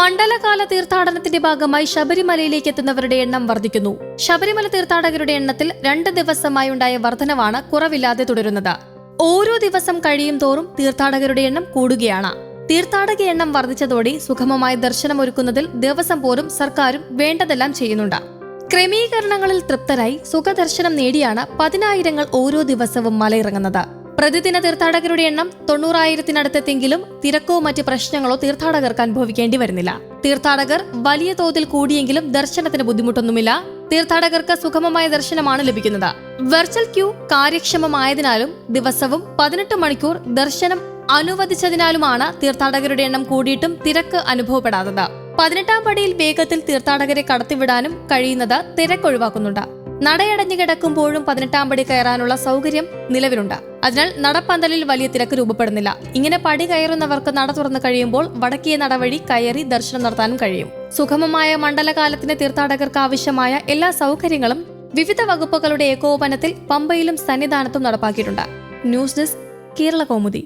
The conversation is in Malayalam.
മണ്ഡലകാല തീർത്ഥാടനത്തിന്റെ ഭാഗമായി ശബരിമലയിലേക്ക് എത്തുന്നവരുടെ എണ്ണം വർദ്ധിക്കുന്നു. ശബരിമല തീർത്ഥാടകരുടെ എണ്ണത്തിൽ രണ്ട് ദിവസമായി ഉണ്ടായ വർധനവാണ് കുറവില്ലാതെ തുടരുന്നത്. ഓരോ ദിവസം കഴിയും തോറും തീർത്ഥാടകരുടെ എണ്ണം കൂടുകയാണ്. തീർത്ഥാടക എണ്ണം വർദ്ധിച്ചതോടെ സുഗമമായ ദർശനമൊരുക്കുന്നതിൽ ദിവസം പോലും സർക്കാരും വേണ്ടതെല്ലാം ചെയ്യുന്നുണ്ട്. ക്രമീകരണങ്ങളിൽ തൃപ്തരായി സുഖദർശനം നേടിയാണ് പതിനായിരങ്ങൾ ഓരോ ദിവസവും മലയിറങ്ങുന്നത്. പ്രതിദിന തീർത്ഥാടകരുടെ എണ്ണം തൊണ്ണൂറായിരത്തിനടുത്തെങ്കിലും തിരക്കോ മറ്റ് പ്രശ്നങ്ങളോ തീർത്ഥാടകർക്ക് അനുഭവിക്കേണ്ടി വരുന്നില്ല. തീർത്ഥാടകർ വലിയ തോതിൽ കൂടിയെങ്കിലും ദർശനത്തിന് ബുദ്ധിമുട്ടൊന്നുമില്ല. തീർത്ഥാടകർക്ക് സുഗമമായ ദർശനമാണ് ലഭിക്കുന്നത്. വെർച്വൽ ക്യൂ കാര്യക്ഷമമായതിനാലും ദിവസവും പതിനെട്ട് മണിക്കൂർ ദർശനം അനുവദിച്ചതിനാലുമാണ് തീർത്ഥാടകരുടെ എണ്ണം കൂടിയിട്ടും തിരക്ക് അനുഭവപ്പെടാത്തത്. പതിനെട്ടാം പടിയിൽ വേഗത്തിൽ തീർത്ഥാടകരെ കടത്തിവിടാനും കഴിയുന്നത് തിരക്കൊഴിവാക്കുന്നുണ്ട്. നടയടഞ്ഞു കിടക്കുമ്പോഴും പതിനെട്ടാം പടി കയറാനുള്ള സൗകര്യം നിലവിലുണ്ട്. അതിനാൽ നടപ്പന്തലിൽ വലിയ തിരക്ക് രൂപപ്പെടുന്നില്ല. ഇങ്ങനെ പടി കയറുന്നവർക്ക് നട തുറന്നു കഴിയുമ്പോൾ വടക്കിയ നടവഴി കയറി ദർശനം നടത്താനും കഴിയും. സുഗമമായ മണ്ഡലകാലത്തിന് തീർത്ഥാടകർക്ക് ആവശ്യമായ എല്ലാ സൗകര്യങ്ങളും വിവിധ വകുപ്പുകളുടെ ഏകോപനത്തിൽ പമ്പയിലും സന്നിധാനത്തും നടപ്പാക്കിയിട്ടുണ്ട്. News desk Kerala Kaumudi